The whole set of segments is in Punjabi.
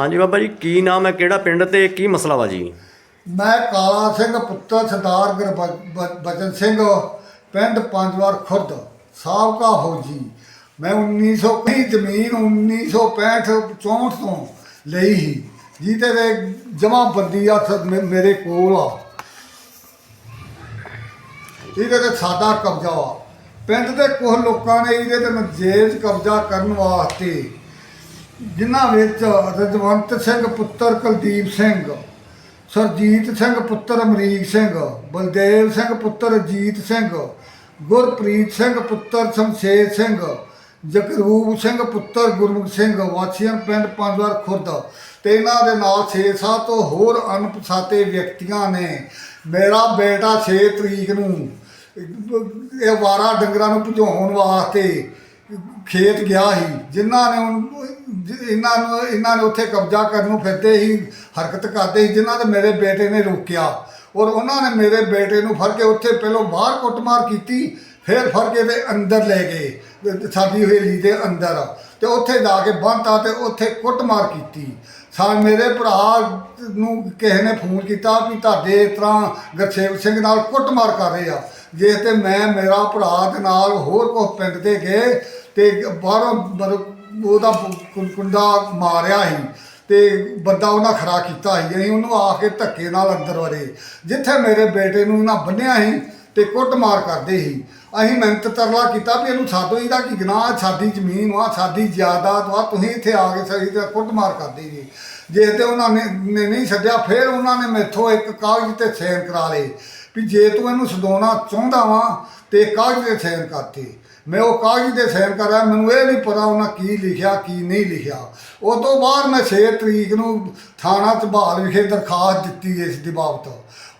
ਹਾਂਜੀ ਬਾਬਾ ਜੀ, ਕੀ ਨਾਮ ਹੈ, ਕਿਹੜਾ ਪਿੰਡ ਤੇ ਕੀ ਮਸਲਾ ਵਾ ਜੀ? ਮੈਂ ਕਾਲਾ ਸਿੰਘ ਪੁੱਤਰ ਸਰਦਾਰ ਗੁਰਬਚਨ ਸਿੰਘ, ਪਿੰਡ ਪੰਜਵਾਰ ਖੁਰਦ, ਸਾਬਕਾ ਫੌਜੀ। ਮੈਂ 1920 ਜ਼ਮੀਨ 1965 64 ਤੋਂ ਲਈ ਸੀ, ਜਿਹਦੇ ਦੇ ਜਮਾ ਬੰਦੀ ਆ ਮੇਰੇ ਕੋਲ ਆ। ਇਹਦੇ ਤੇ ਸਾਡਾ ਕਬਜ਼ਾ ਆ ਪਿੰਡ ਦੇ ਕੁਝ ਲੋਕਾਂ ਨੇ ਇਹਦੇ ਤੇ ਨਜਾਇਜ਼ ਕਬਜ਼ਾ ਕਰਨ ਵਾਸਤੇ ਜਿਨ੍ਹਾਂ ਵਿੱਚ ਰਜਵੰਤ ਸਿੰਘ ਪੁੱਤਰ ਕੁਲਦੀਪ ਸਿੰਘ, ਸਰਜੀਤ ਸਿੰਘ ਪੁੱਤਰ ਅਮਰੀਕ ਸਿੰਘ, ਬਲਦੇਵ ਸਿੰਘ ਪੁੱਤਰ ਅਜੀਤ ਸਿੰਘ, ਗੁਰਪ੍ਰੀਤ ਸਿੰਘ ਪੁੱਤਰ ਸ਼ਮਸ਼ੇਰ ਸਿੰਘ, ਜਗਰੂਪ ਸਿੰਘ ਪੁੱਤਰ ਗੁਰਮੁਖ ਸਿੰਘ, ਵਾਸੀਆਂ ਪਿੰਡ ਪੰਜਵਾਰ ਖੁਰਦ ਤੇ ਇਹਨਾਂ ਦੇ ਨਾਲ 6-7 ਤੋਂ ਹੋਰ ਅਣਪਛਾਤੇ ਵਿਅਕਤੀਆਂ ਨੇ। ਮੇਰਾ ਬੇਟਾ 6 ਤਰੀਕ ਨੂੰ ਇਹ ਵਾਰਾ ਡੰਗਰਾਂ ਨੂੰ ਭਜਾਉਣ ਵਾਸਤੇ ਖੇਤ ਗਿਆ ਸੀ, ਜਿਨ੍ਹਾਂ ਨੇ ਹੁਣ- ਜ- ਇਹਨਾਂ ਨੂੰ ਇਹਨਾਂ ਨੇ ਉੱਥੇ ਕਬਜ਼ਾ ਕਰਨ ਨੂੰ ਫਿਰਦੇ ਸੀ ਹਰਕਤ ਕਰਦੇ ਸੀ, ਜਿਨ੍ਹਾਂ ਨੇ ਮੇਰੇ ਬੇਟੇ ਨੇ ਰੋਕਿਆ। ਔਰ ਉਹਨਾਂ ਨੇ ਮੇਰੇ ਬੇਟੇ ਨੂੰ ਫੜ ਕੇ ਉੱਥੇ ਪਹਿਲਾਂ ਬਾਹਰ ਕੁੱਟਮਾਰ ਕੀਤੀ, ਫਿਰ ਫੜ ਕੇ ਦੇ ਅੰਦਰ ਲੈ ਗਏ ਅਹ ਸਾਡੀ ਹਵੇਲੀ ਦੇ ਅੰਦਰ। ਤੇ ਉੱਥੇ ਜਾ ਕੇ ਬੰਨਤਾ ਤੇ ਉੱਥੇ ਕੁੱਟਮਾਰ ਕੀਤੀ। ਸਾ, ਮੇਰੇ ਭਰਾ ਨੂੰ ਕਿਸੇ ਨੇ ਫੋਨ ਕੀਤਾ ਵੀ ਤੁਹਾਡੇ ਇਸ ਤਰ੍ਹਾਂ ਗੁਰਸੇਵ ਸਿੰਘ ਨਾਲ ਕੁੱਟਮਾਰ ਕਰ ਰਹੇ ਆ। ਜੇ ਤੇ ਮੈਂ, ਮੇਰਾ ਭਰਾ ਦੇ ਨਾਲ ਹੋਰ ਕੁਝ ਪਿੰਡ ਤੇ ਗਏ ਤੇ ਬਾਹਰੋਂ ਮਤਲਬ ਉਹਦਾ ਕੁੰਡਾ ਮਾਰਿਆ ਸੀ ਤੇ ਬੰਦਾ ਉਹਨਾਂ ਖੜਾ ਕੀਤਾ ਸੀ, ਅਸੀਂ ਉਹਨੂੰ ਆ ਕੇ ਧੱਕੇ ਨਾਲ ਅੰਦਰ ਵੜੇ। ਜਿੱਥੇ ਮੇਰੇ ਬੇਟੇ ਨੂੰ ਇਹਨਾਂ ਬੰਨਿਆ ਸੀ ਤੇ ਕੁੱਟਮਾਰ ਕਰਦੇ ਸੀ। ਅਸੀਂ ਮਿਹਨਤ ਤਰਲਾ ਕੀਤਾ ਵੀ ਇਹਨੂੰ ਸਾਡੋ ਇਹਦਾ ਕੀ ਗੁਨਾਹ ਸਾਡੀ ਜ਼ਮੀਨ ਵਾ, ਸਾਡੀ ਜਾਇਦਾਦ ਵਾ, ਤੁਸੀਂ ਇੱਥੇ ਆ ਕੇ ਸਹੀ ਤੇ ਕੁੱਟਮਾਰ ਕਰਦੇ ਜੀ। ਜੇ ਤੇ ਉਹਨਾਂ ਨੇ ਨੇ ਨਹੀਂ ਛੱਡਿਆ, ਫਿਰ ਉਹਨਾਂ ਨੇ ਮੈਥੋਂ ਇੱਕ ਕਾਗਜ਼ ਤੇ ਸਾਈਨ ਕਰਾ ਲਏ ਵੀ ਜੇ ਤੂੰ ਇਹਨੂੰ ਸਦਾਉਣਾ ਚਾਹੁੰਦਾ ਵਾਂ ਤੇ ਕਾਗਜ਼ ਤੇ ਸਾਈਨ ਕਰਤੇ। ਮੈਂ ਉਹ ਕਾਗਜ਼ ਦੇ ਸਾਈਨ ਕਰਿਆ ਮੈਨੂੰ ਇਹ ਨਹੀਂ ਪਤਾ ਉਹਨਾਂ ਕੀ ਲਿਖਿਆ, ਕੀ ਨਹੀਂ ਲਿਖਿਆ। ਉਹ ਤੋਂ ਬਾਅਦ ਮੈਂ 6 ਤਰੀਕ ਨੂੰ ਥਾਣਾ ਧਬਾਲ ਵਿਖੇ ਦਰਖਾਸਤ ਦਿੱਤੀ ਇਸ ਦੀ ਬਾਬਤ।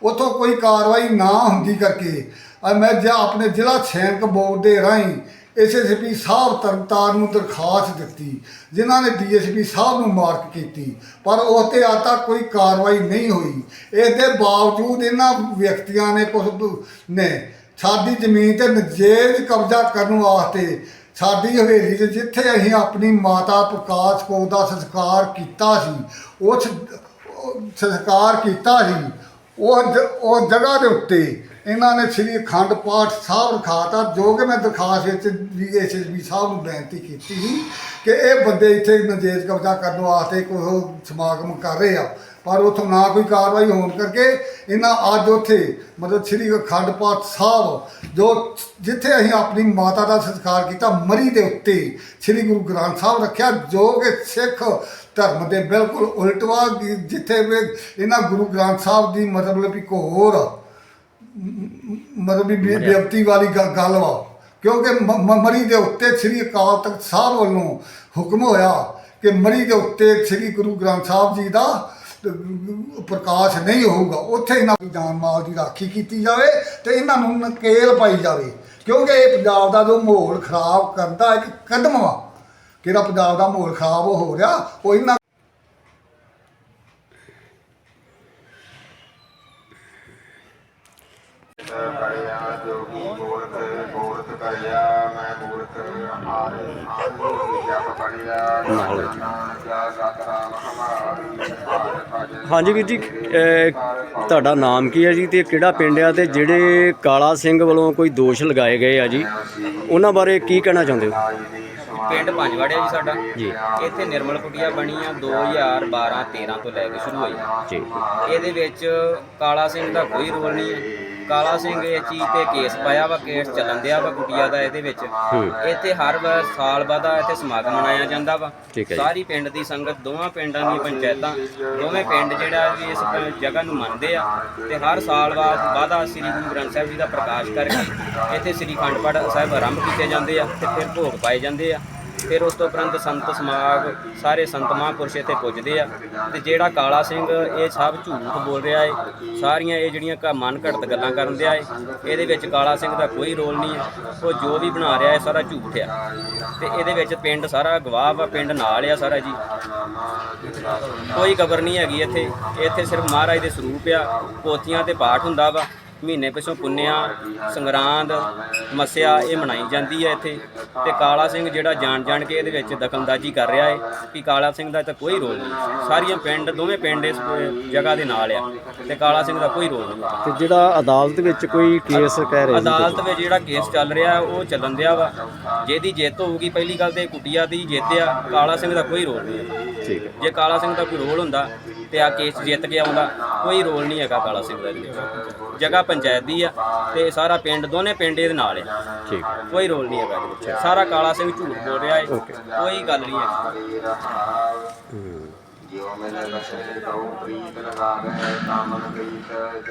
ਉਥੋਂ ਕੋਈ ਕਾਰਵਾਈ ਨਾ ਹੁੰਦੀ ਕਰਕੇ ਮੈਂ ਜਾਂ ਆਪਣੇ ਜ਼ਿਲ੍ਹਾ ਸੈਨਿਕ ਬੋਰਡ ਦੇ ਰਾਹੀਂ ਐਸਐਸਪੀ ਸਾਹਿਬ ਤਰਨਤਾਰਨ ਨੂੰ ਦਰਖਾਸਤ ਦਿੱਤੀ, ਜਿਨ੍ਹਾਂ ਨੇ ਡੀਐਸਪੀ ਸਾਹਿਬ ਨੂੰ ਮਾਰਕ ਕੀਤੀ, ਪਰ ਉਹ ਤੇ ਅੱਜ ਤੱਕ ਕੋਈ ਕਾਰਵਾਈ ਨਹੀਂ ਹੋਈ। ਇਸ ਦੇ ਬਾਵਜੂਦ ਇਹਨਾਂ ਵਿਅਕਤੀਆਂ ਨੇ ਕੁਝ ਨੇ ਸਾਡੀ ਜ਼ਮੀਨ ਤੇ ਨਜਾਇਜ਼ ਕਬਜ਼ਾ ਕਰਨ ਵਾਸਤੇ ਸਾਡੀ ਹਵੇਲੀ 'ਚ ਜਿੱਥੇ ਅਸੀਂ ਆਪਣੀ ਮਾਤਾ ਪ੍ਰਕਾਸ਼ ਕੌਰ ਦਾ ਸੰਸਕਾਰ ਕੀਤਾ ਸੀ, ਉਸ, ਸੰਸਕਾਰ ਕੀਤਾ ਸੀ, ਉਹ ਜ- ਉਹ ਜਗ੍ਹਾ ਦੇ ਉੱਤੇ ਇਹਨਾਂ ਨੇ ਸ੍ਰੀ ਅਖੰਡ ਪਾਠ ਸਾਹਿਬ ਰਖਾਤਾ, ਜੋ ਕਿ ਮੈਂ ਦਰਖਾਸਤ ਵਿੱਚ ਵੀ ਐਸਐਸਬੀ ਸਾਹਿਬ ਨੂੰ ਬੇਨਤੀ ਕੀਤੀ ਸੀ ਕਿ ਇਹ ਬੰਦੇ ਇੱਥੇ ਨਜੇਜ਼ ਕਬਜ਼ਾ ਕਰਨ ਵਾਸਤੇ ਕੋਈ ਸਮਾਗਮ ਕਰ ਰਹੇ ਆ। ਪਰ ਉਥੋਂ ਨਾ ਕੋਈ ਕਾਰਵਾਈ ਹੋਣ ਕਰਕੇ ਇਹਨਾਂ ਅੱਜ ਉੱਥੇ ਮਤਲਬ ਸ੍ਰੀ ਅਖੰਡ ਪਾਠ ਸਾਹਿਬ, ਜੋ ਜਿੱਥੇ ਅਸੀਂ ਆਪਣੀ ਮਾਤਾ ਦਾ ਸੰਸਕਾਰ ਕੀਤਾ, ਮਰੀ ਦੇ ਉੱਤੇ ਸ੍ਰੀ ਗੁਰੂ ਗ੍ਰੰਥ ਸਾਹਿਬ ਰੱਖਿਆ, ਜੋ ਕਿ ਸਿੱਖ ਧਰਮ ਦੇ ਬਿਲਕੁਲ ਉਲਟ ਵਾ, ਜਿੱਥੇ ਵੀ ਇਹਨਾਂ ਗੁਰੂ ਗ੍ਰੰਥ ਸਾਹਿਬ ਦੀ ਮਤਲਬ ਇੱਕ ਹੋਰ ਮਤਲਬ ਵੀ ਬੇ- ਬੇਅਦਬੀ ਵਾਲੀ ਗ- ਗੱਲ ਵਾ। ਕਿਉਂਕਿ ਮ- ਮ- ਮਰੀ ਦੇ ਉੱਤੇ ਸ੍ਰੀ ਅਕਾਲ ਤਖਤ ਸਾਹਿਬ ਵੱਲੋਂ ਹੁਕਮ ਹੋਇਆ ਕਿ ਮਰੀ ਦੇ ਉੱਤੇ ਸ੍ਰੀ ਗੁਰੂ ਗ੍ਰੰਥ ਸਾਹਿਬ ਜੀ ਦਾ ਅਹ, ਪ੍ਰਕਾਸ਼ ਨਹੀਂ ਹੋਊਗਾ। ਉੱਥੇ ਇਹਨਾਂ ਦੀ ਜਾਨ ਮਾਲ ਦੀ ਰਾਖੀ ਕੀਤੀ ਜਾਵੇ ਤੇ ਇਹਨਾਂ ਨੂੰ ਨਕੇਲ ਪਾਈ ਜਾਵੇ। ਕਿਉਂਕਿ ਇਹ ਪੰਜਾਬ ਦਾ ਜੋ ਮਾਹੌਲ ਖਰਾਬ ਕਰਦਾ ਇੱਕ ਕਦਮ ਵਾ। ਕਿਹੜਾ ਪੰਜਾਬ ਦਾ ਮਾਹੌਲ ਖਰਾਬ ਹੋ ਰਿਹਾ ਉਹ ਇਹਨਾਂ ਕਰਿਆ ਜੋਗੀ ਮੂਰਤ ਮੂਰਤ ਕਰਿਆ ਮੈਂ ਮੂਰਤ ਆਰ ਆਰ ਜਪ ਕਰਿਆ ਨਾਨਕ ਸਤਨਾਮ ਹਮਾਰੀ ਭਾਰਤ ਹਾਂਜੀ ਵੀਰ ਜੀ ਤੁਹਾਡਾ ਨਾਮ ਕੀ ਹੈ ਜੀ ਤੇ ਕਿਹੜਾ ਪਿੰਡ ਆ ਤੇ ਜਿਹੜੇ ਕਾਲਾ ਸਿੰਘ ਵੱਲੋਂ ਕੋਈ ਦੋਸ਼ ਲਗਾਏ ਗਏ ਆ ਜੀ? ਉਹਨਾਂ ਬਾਰੇ ਕੀ ਕਹਿਣਾ ਚਾਹੁੰਦੇ ਹੋ? ਪਿੰਡ ਪੰਜਵਾੜਿਆ ਜੀ ਸਾਡਾ। ਜੀ। ਇੱਥੇ ਨਿਰਮਲ ਕੁਟੀਆ ਬਣੀ ਆ 2012 13 ਤੋਂ ਲੈ ਕੇ ਸ਼ੁਰੂ ਹੋਈ ਜੀ। ਇਹਦੇ ਵਿੱਚ ਕਾਲਾ ਸਿੰਘ ਦਾ ਕੋਈ ਰੋਲ ਨਹੀਂ ਹੈ। ਕਾਲਾ ਸਿੰਘ ਇਹ ਚੀਜ਼ ਤੇ ਕੇਸ ਪਾਇਆ ਵਾ ਕੇਸ ਚੱਲਣ ਦਿਆ ਵਾ ਕੁਟੀਆ ਦਾ ਇਹਦੇ ਵਿੱਚ। ਇੱਥੇ ਹਰ ਵਾਰ ਸਾਲ ਬਾਅਦ ਇੱਥੇ ਸਮਾਗਮ ਮਨਾਇਆ ਜਾਂਦਾ ਵਾ ਠੀਕ ਹੈ ਜੀ। ਸਾਰੀ ਪਿੰਡ ਦੀ ਸੰਗਤ ਦੋਵਾਂ ਪਿੰਡਾਂ ਦੀਆਂ ਪੰਚਾਇਤਾਂ ਦੋਵੇਂ ਪਿੰਡ ਜਿਹੜਾ ਵੀ ਇਸ ਪ- ਜਗ੍ਹਾ ਨੂੰ ਮੰਨਦੇ ਆ ਤੇ ਹਰ ਸਾਲ ਬਾਅਦ ਬਾਅਦਾ ਸ੍ਰੀ ਗੁਰੂ ਗ੍ਰੰਥ ਸਾਹਿਬ ਜੀ ਦਾ ਪ੍ਰਕਾਸ਼ ਕਰਕੇ ਇੱਥੇ ਸ੍ਰੀ ਅਖੰਡ ਪਾਠ ਸਾਹਿਬ ਆਰੰਭ ਕੀਤੇ ਜਾਂਦੇ ਆ ਤੇ ਫਿਰ ਭੋਗ ਪਾਏ ਜਾਂਦੇ ਆ ਫਿਰ ਉਸ ਤੋਂ ਉਪਰੰਤ ਸੰਤ ਸਮਾਗ, ਸਾਰੇ ਸੰਤ ਮਹਾਂਪੁਰਸ਼ ਇੱਥੇ ਪੁੱਜਦੇ ਆ। ਤੇ ਜਿਹੜਾ ਕਾਲਾ ਸਿੰਘ, ਇਹ ਸਭ ਝੂਠ ਬੋਲ ਰਿਹਾ ਏ। ਸਾਰੀਆਂ ਇਹ ਜਿਹੜੀਆਂ ਕ- ਮਨ ਘੜਤ ਗੱਲਾਂ ਕਰਨ ਦਿਆ ਏ। ਇਹਦੇ ਵਿੱਚ ਕਾਲਾ ਸਿੰਘ ਦਾ ਕੋਈ ਰੋਲ ਨਹੀਂ ਹੈ ਉਹ ਜੋ ਵੀ ਬਣਾ ਰਿਹਾ ਹੈ ਸਾਰਾ ਝੂਠ ਆ। ਤੇ ਇਹਦੇ ਵਿੱਚ ਪਿੰਡ ਸਾਰਾ ਗਵਾਹ ਵਾ, ਪਿੰਡ ਨਾਲ ਆ ਸਾਰਾ ਜੀ। ਕੋਈ ਕਬਰ ਨਹੀਂ ਹੈਗੀ ਇੱਥੇ। ਇੱਥੇ ਸਿਰਫ ਮਹਾਰਾਜ ਦੇ ਸਰੂਪ ਆ। ਪੋਥੀਆਂ ਤੇ ਪਾਠ ਹੁੰਦਾ ਵਾ। ਮਹੀਨੇ ਪਿਛੋਂ ਪੁੰਨਿਆ ਸੰਗਰਾਂਦ ਮੱਸਿਆ ਇਹ ਮਨਾਈ ਜਾਂਦੀ ਹੈ ਇੱਥੇ। ਤੇ ਕਾਲਾ ਸਿੰਘ ਜਿਹੜਾ ਜਾਣ ਜਾਣ ਕੇ ਇਹਦੇ ਵਿੱਚ ਦਖਲਅੰਦਾਜ਼ੀ ਕਰ ਰਿਹਾ ਹੈ ਕਿ ਕਾਲਾ ਸਿੰਘ ਦਾ ਤਾਂ ਕੋਈ ਰੋਲ ਨਹੀਂ। ਸਾਰੀਆਂ ਪਿੰਡ ਦੋਵੇਂ ਪਿੰਡ ਇਸ ਜਗ੍ਹਾ ਦੇ ਨਾਲ ਆ ਤੇ ਕਾਲਾ ਸਿੰਘ ਦਾ ਕੋਈ ਰੋਲ ਨਹੀਂ ਤੇ ਜਿਹੜਾ ਅਦਾਲਤ ਵਿੱਚ ਕੋਈ ਕੇਸ ਕਹਿ ਰਹੇ ਅਦਾਲਤ ਵਿੱਚ ਜਿਹੜਾ ਕੇਸ ਚੱਲ ਰਿਹਾ ਉਹ ਚੱਲਣ ਦਿਆ ਵਾ। ਜਿਹਦੀ ਜਿੱਤ ਹੋਊਗੀ ਪਹਿਲੀ ਗੱਲ ਤੇ ਕੁਟਿਆ ਦੀ ਜਿੱਤ ਆ ਕਾਲਾ ਸਿੰਘ ਦਾ ਕੋਈ ਰੋਲ ਨਹੀਂ। ਠੀਕ ਹੈ। ਜੇ ਕਾਲਾ ਸਿੰਘ ਦਾ ਕੋਈ ਰੋਲ ਹੁੰਦਾ ਤੇ ਆ ਕੇਸ ਜਿੱਤ ਕੇ ਆਉਂਦਾ ਕੋਈ ਰੋਲ ਨਹੀਂ ਹੈਗਾ ਕਾਲਾ ਸਿੰਘ ਦਾ ਇਹਦੇ ਵਿੱਚ। ਜਗ੍ਹਾ ਪੰਚਾਇਤ ਦੀ ਆ ਤੇ ਸਾਰਾ ਪਿੰਡ ਦੋਨੇ ਪਿੰਡ ਇਹਦੇ ਨਾਲ ਆ। ਠੀਕ ਕੋਈ ਰੋਲ ਨਹੀਂ ਹੈਗਾ ਇਹਦੇ ਵਿੱਚ। ਸਾਰਾ ਕਾਲਾ ਸਿੰਘ ਝੂਠ ਬੋਲ ਰਿਹਾ ਹੈ ਕੋਈ ਗੱਲ ਨਹੀਂ ਹੈਗੀ। ਹੂੰ। ਜਿਉ ਪ੍ਰੀਤ ਕਾਮਨ ਪ੍ਰੀਤ